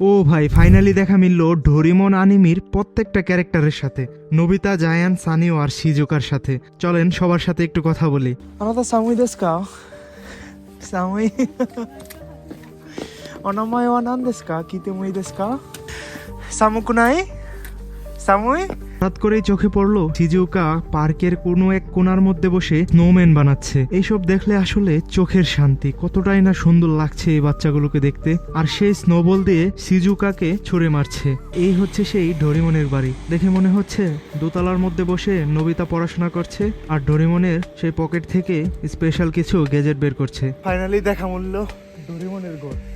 ও ভাই ফাইনালি দেখা মিলল ডোরিমন আনিমির প্রত্যেকটা ক্যারেক্টারের সাথে, নবিতা, জায়ান, সানিও আর সিজোকার সাথে। চলেন, সবার সাথে একটু কথা বলি। আমরা সামুই দেশ কাও সামুই। অনাময় অনান দেশ কা কিতে মুই দেশ কা সামুকুনাই। সামুই। হঠাৎ করেই চোখে পড়ল সিজুকা পার্কের কোনো এক কোনার মধ্যে বসে স্নোম্যান বানাচ্ছে। এইসব দেখলে আসলে চোখের শান্তি। কতটাই না সুন্দর লাগছে এই বাচ্চাগুলোকে দেখতে। আর সেই স্নোবল দিয়ে সিজুকাকে ছুড়ে মারছে। এই হচ্ছে সেই ডরিমনের বাড়ি। দেখে মনে হচ্ছে দোতলার মধ্যে বসে নবিতা পড়াশোনা করছে আর ডরিমনের সেই পকেট থেকে স্পেশাল কিছু গেজেট বের করছে। ফাইনালি দেখা মূল্য ডরিমনের গড়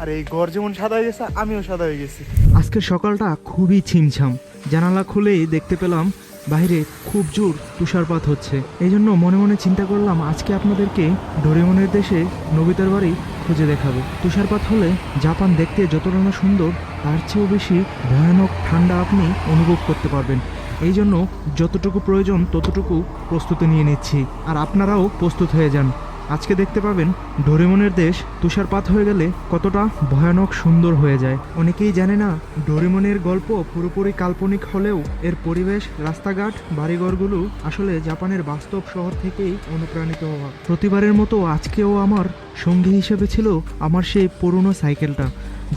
আর এই গড় যেমন সাদা হয়ে গেছে, আমিও সাদা হয়ে গেছি। আজকের সকালটা খুবই ছিমছাম। জানালা খুলেই দেখতে পেলাম বাইরে খুব জোর তুষারপাত হচ্ছে। এই জন্য মনে মনে চিন্তা করলাম আজকে আপনাদেরকে ডোরেমনের দেশে নবিতার বাড়ি খুঁজে দেখাবো। তুষারপাত হলে জাপান দেখতে যতটা না সুন্দর, তার চেয়েও বেশি ভয়ানক ঠান্ডা আপনি অনুভব করতে পারবেন। এই জন্য যতটুকু প্রয়োজন ততটুকু প্রস্তুতি নিয়ে নিচ্ছি। আর আপনারাও প্রস্তুত হয়ে যান। আজকে দেখতে পাবেন ডোরেমনের দেশ তুষারপাত হয়ে গেলে কতটা ভয়ানক সুন্দর হয়ে যায়। অনেকেই জানে না, ডোরেমনের গল্প পুরোপুরি কাল্পনিক হলেও এর পরিবেশ, রাস্তাঘাট, বাড়িঘরগুলো আসলে জাপানের বাস্তব শহর থেকেই অনুপ্রাণিত হওয়া। প্রতিবারের মতো আজকেও আমার সঙ্গী হিসেবে ছিল আমার সেই পুরনো সাইকেলটা।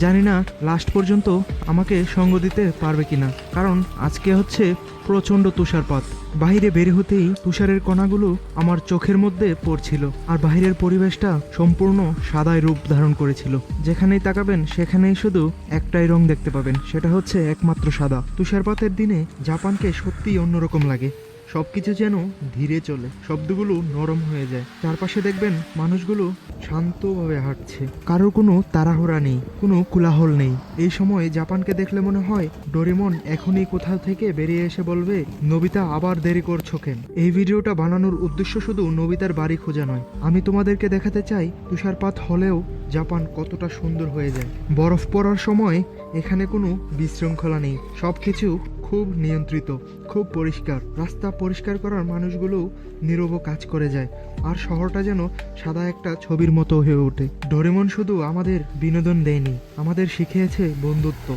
জানি না লাস্ট পর্যন্ত আমাকে সঙ্গ দিতে পারবে কিনা। কারণ আজকে হচ্ছে প্রচণ্ড তুষারপাত। বাইরে বের হতেই তুষারের কণাগুলো আমার চোখের মধ্যে পড়ছিল আর বাইরের পরিবেশটা সম্পূর্ণ সাদায় রূপ ধারণ করেছিল। যেখানেই তাকাবেন সেখানেই শুধু একটাই রং দেখতে পাবেন, সেটা হচ্ছে একমাত্র সাদা। তুষারপাতের দিনে জাপানকে সত্যিই অন্যরকম লাগে। সবকিছু যেন ধীরে চলে, শব্দগুলো নরম হয়ে যায়। চারপাশে দেখবেন মানুষগুলো শান্তভাবে হাঁটছে। কারোর কোনো তাড়াহুড়া নেই, কোনো কোলাহল নেই। এই সময় জাপানকে দেখলে মনে হয় ডোরেমন এখনই কোথাও থেকে বেরিয়ে এসে বলবে, নবিতা, আবার দেরি করছ কেন? এই ভিডিওটা বানানোর উদ্দেশ্য শুধু নবিতার বাড়ি খোঁজা নয়। আমি তোমাদেরকে দেখাতে চাই, তুষারপাত হলেও জাপান কতটা সুন্দর হয়ে যায়। বরফ পড়ার সময় এখানে কোনো বিশৃঙ্খলা নেই। সবকিছু খুব নিয়ন্ত্রিত, খুব পরিষ্কার। রাস্তা পরিষ্কার করার মানুষগুলো নীরব কাজ করে যায়, আর শহরটা যেন সাদা একটা ছবির মতো হয়ে ওঠে। ডোরেমন শুধু আমাদের বিনোদন দেয়নি, আমাদের শিখিয়েছে বন্ধুত্ব,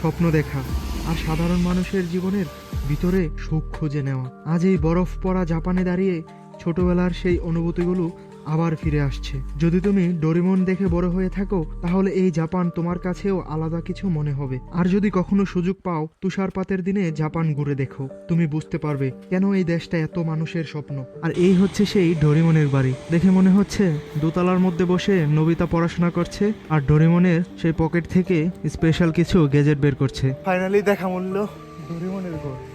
স্বপ্ন দেখা, আর সাধারণ মানুষের জীবনের ভিতরে সুখ খুঁজে নেওয়া। আজ এই বরফ পড়া জাপানে দাঁড়িয়ে ছোটবেলার সেই অনুভূতিগুলো আবার ফিরে আসছে। যদি তুমি ডোরেমন দেখে বড় হয়ে থাকো, তাহলে এই জাপান তোমার কাছেও আলাদা কিছু মনে হবে। আর যদি কখনো সুযোগ পাও, তুষারপাতের দিনে জাপান ঘুরে দেখো। তুমি বুঝতে পারবে কেন এই দেশটা এত মানুষের স্বপ্ন। আর এই হচ্ছে সেই ডোরেমনের বাড়ি। দেখে মনে হচ্ছে দোতলার মধ্যে বসে নবিতা পড়াশোনা করছে, আর ডোরেমনের সেই পকেট থেকে স্পেশাল কিছু গেজেট বের করছে। ফাইনালি দেখা মূল্য ডোরিমনের গড়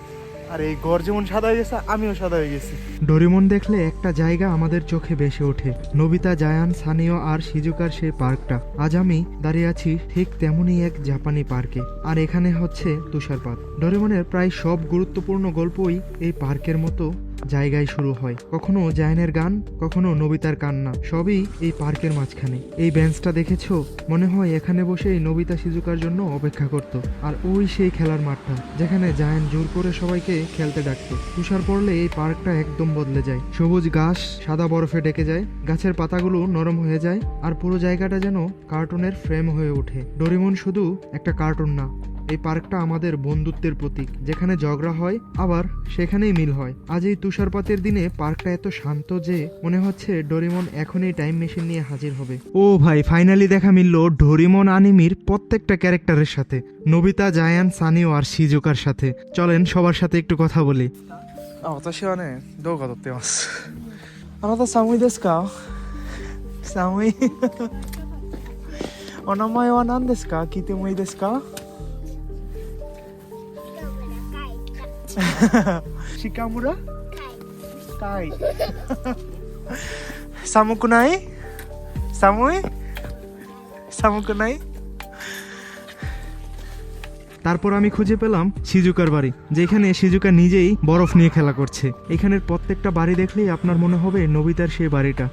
আর এই গড় যেমন সাদা হয়ে গেছে, আমিও সাদা হয়ে গেছি। ডোরেমন দেখলে একটা জায়গা আমাদের চোখে ভেসে ওঠে। নবিতা, জায়ান, সানিও আর সিজুকার সেই পার্কটা। আজ আমি দাঁড়িয়ে আছি ঠিক তেমনই এক জাপানি পার্কে। আর এখানে হচ্ছে তুষারপাত। ডোরেমনের প্রায় সব গুরুত্বপূর্ণ গল্পই এই পার্কের মতো জায়গায় শুরু হয়। কখনো জায়ানের গান, কখনো নবিতার কান্না। সবই এই পার্কের মাঝখানে। এই বেঞ্চটা দেখেছ? মনে হয় এখানে বসেই নবিতা শিজুকার জন্য অপেক্ষা করত। আর ওই সেই খেলার মাঠটা, যেখানে জায়ান জোর করে সবাইকে খেলতে ডাকতো। তুষার পড়লে এই পার্কটা একদম বদলে যায়। সবুজ ঘাস, সাদা বরফে ডেকে যায়। গাছের পাতাগুলো নরম হয়ে যায়। আর পুরো জায়গাটা যেন কার্টুনের ফ্রেম হয়ে ওঠে। ডোরিমন শুধু একটা কার্টুন না এই পার্কটা আমাদের বন্ধুত্বের প্রতীক যেখানে ঝগড়া হয় আবার সেখানেই মিল হয় আজ এই তুষারপাতের দিনে পার্কটা এত শান্ত যে মনে হচ্ছে ডোরিমন এখনই টাইম মেশিন নিয়ে হাজির হবে ও ভাই ফাইনালি দেখা মিলল ডোরিমন আনিমির প্রত্যেকটা ক্যারেক্টারের সাথে নবিতা জায়ান সানিও আর শিজুকার সাথে চলেন সবার সাথে একটু কথা বলি あ私はね動画撮ってますあなた寒いですか寒いお名前は何ですか聞いてもいいですか Shikamura? Kai. Samu kunai? Samui? Samukunai? তারপর আমি খুঁজে পেলাম সিজুকার বাড়ি, যেখানে সিজুকা নিজেই বরফ নিয়ে খেলা করছে এখানের প্রত্যেকটা বাড়ি দেখলেই আপনার মনে হবে নবিতার সেই বাড়িটা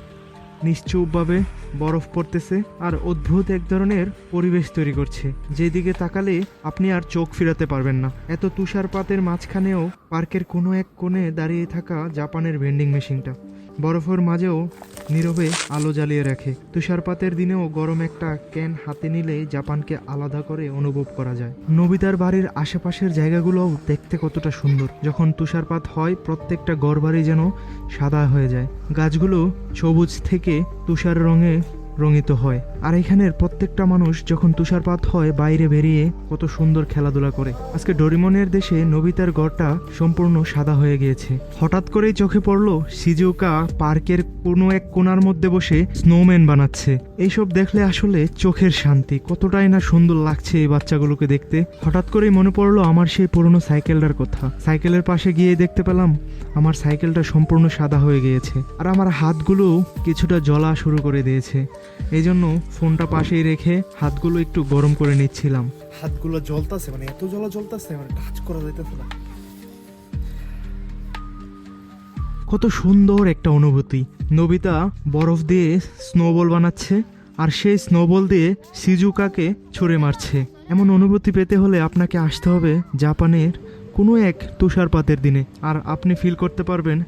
নিশ্চুপভাবে বরফ পড়তেছে আর অদ্ভুত এক ধরনের পরিবেশ তৈরি করছে। যেদিকে তাকালে আপনি আর চোখ ফিরাতে পারবেন না। এত তুষারপাতের মাঝখানেও পার্কের কোনো এক কোণে দাঁড়িয়ে থাকা জাপানের ভেন্ডিং মেশিনটা। বরফের মাঝেও নীরবে আলো জ্বালিয়ে রাখে। তুষারপাতের দিনেও গরম একটা ক্যান হাতে নিলে জাপানকে আলাদা করে অনুভব করা যায়। নবিতার বাড়ির আশেপাশের জায়গাগুলোও দেখতে কতটা সুন্দর। যখন তুষারপাত হয়, প্রত্যেকটা ঘরবাড়ি যেন সাদা হয়ে যায়। গাছগুলো সবুজ থেকে তুষার রঙে রঙিত হয়। আর এখানের প্রত্যেকটা মানুষ যখন তুষারপাত হয় বাইরে বেরিয়ে কত সুন্দর খেলাধুলা করে। আজকে ডোরিমনের দেশে নবিতার গড়টা সম্পূর্ণ সাদা হয়ে গিয়েছে। হঠাৎ করেই চোখে পড়ল সিজুকা পার্কের কোনো এক কোনার মধ্যে বসে স্নোম্যান বানাচ্ছে। এইসব দেখলে আসলে চোখের শান্তি। কতটাই না সুন্দর লাগছে এই বাচ্চাগুলোকে দেখতে। হঠাৎ করেই মনে পড়ল আমার সেই পুরনো সাইকেলটার কথা। সাইকেলের পাশে গিয়ে দেখতে পেলাম আমার সাইকেলটা সম্পূর্ণ সাদা হয়ে গিয়েছে। আর আমার হাতগুলো কিছুটা জ্বলা শুরু করে দিয়েছে। এই জন্য ফোনটা পাশেই রেখে হাতগুলো একটু গরম করে নিচ্ছিলাম। হাতগুলো জ্বলতাছে মানে এত জ্বলা জ্বলতাছে মানে টাচ করা যাইতেছে না। কত সুন্দর একটা অনুভূতি। নবিতা বরফ দিয়ে স্নোবল বানাচ্ছে আর সেই স্নোবল দিয়ে সিজুকাকে ছুঁড়ে মারছে। এমন অনুভূতি পেতে হলে আপনাকে আসতে হবে জাপানের কোনো এক তুষারপাতের দিনে আর আপনি ফিল করতে পারবেন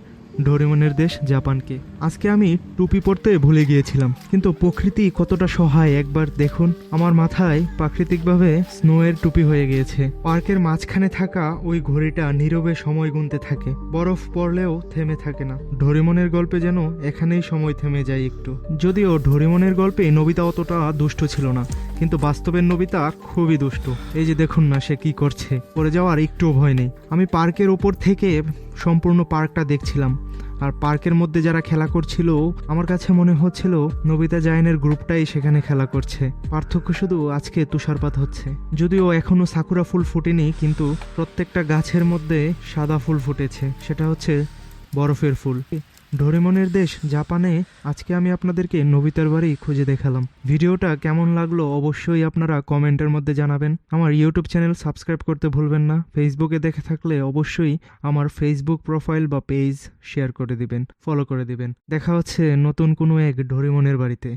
ডোরেমনের দেশ জাপানকে। আজকে আমি টুপি পরতে ভুলে গিয়েছিলাম, কিন্তু প্রকৃতি কতটা সহায় একবার দেখুন। আমার মাথায় প্রাকৃতিকভাবে স্নোয়ের টুপি হয়ে গিয়েছে। পার্কের মাঝখানে থাকা ওই ঘড়িটা নীরবে সময় গুনতে থাকে। বরফ পড়লেও থেমে থাকে না। ডোরেমনের গল্পে যেন এখানেই সময় থেমে যায় একটু। যদিও ডোরেমনের গল্পে নবিতা অতটা দুষ্ট ছিল না, কিন্তু বাস্তবের নবিতা খুবই দুষ্ট। এই যে দেখুন না সে কি করছে। পড়ে যাওয়ার একটুও ভয় নেই। আমি পার্কের ওপর থেকে সম্পূর্ণ পার্কটা দেখছিলাম। আর পার্কের মধ্যে যারা খেলা করছিল, আমার কাছে মনে হচ্ছিল নবিতা জায়নের গ্রুপটাই সেখানে খেলা করছে। পার্থক্য শুধু আজকে তুষারপাত হচ্ছে। যদিও এখনও সাকুরা ফুল ফুটেনি, কিন্তু প্রত্যেকটা গাছের মধ্যে সাদা ফুল ফুটেছে। সেটা হচ্ছে বরফের ফুল। ডোরেমনের দেশ জাপানে, আজকে আমি আপনাদেরকে নবিতার বাড়ি খুঁজে দেখালাম। ভিডিওটা কেমন লাগল অবশ্যই আপনারা কমেন্টের মধ্যে জানাবেন। আমার ইউটিউব চ্যানেল সাবস্ক্রাইব করতে ভুলবেন না। ফেসবুকে দেখে থাকলে অবশ্যই আমার ফেসবুক প্রোফাইল বা পেজ শেয়ার করে দিবেন, ফলো করে দিবেন। দেখা হচ্ছে নতুন কোনো এক ডোরেমনের বাড়িতে।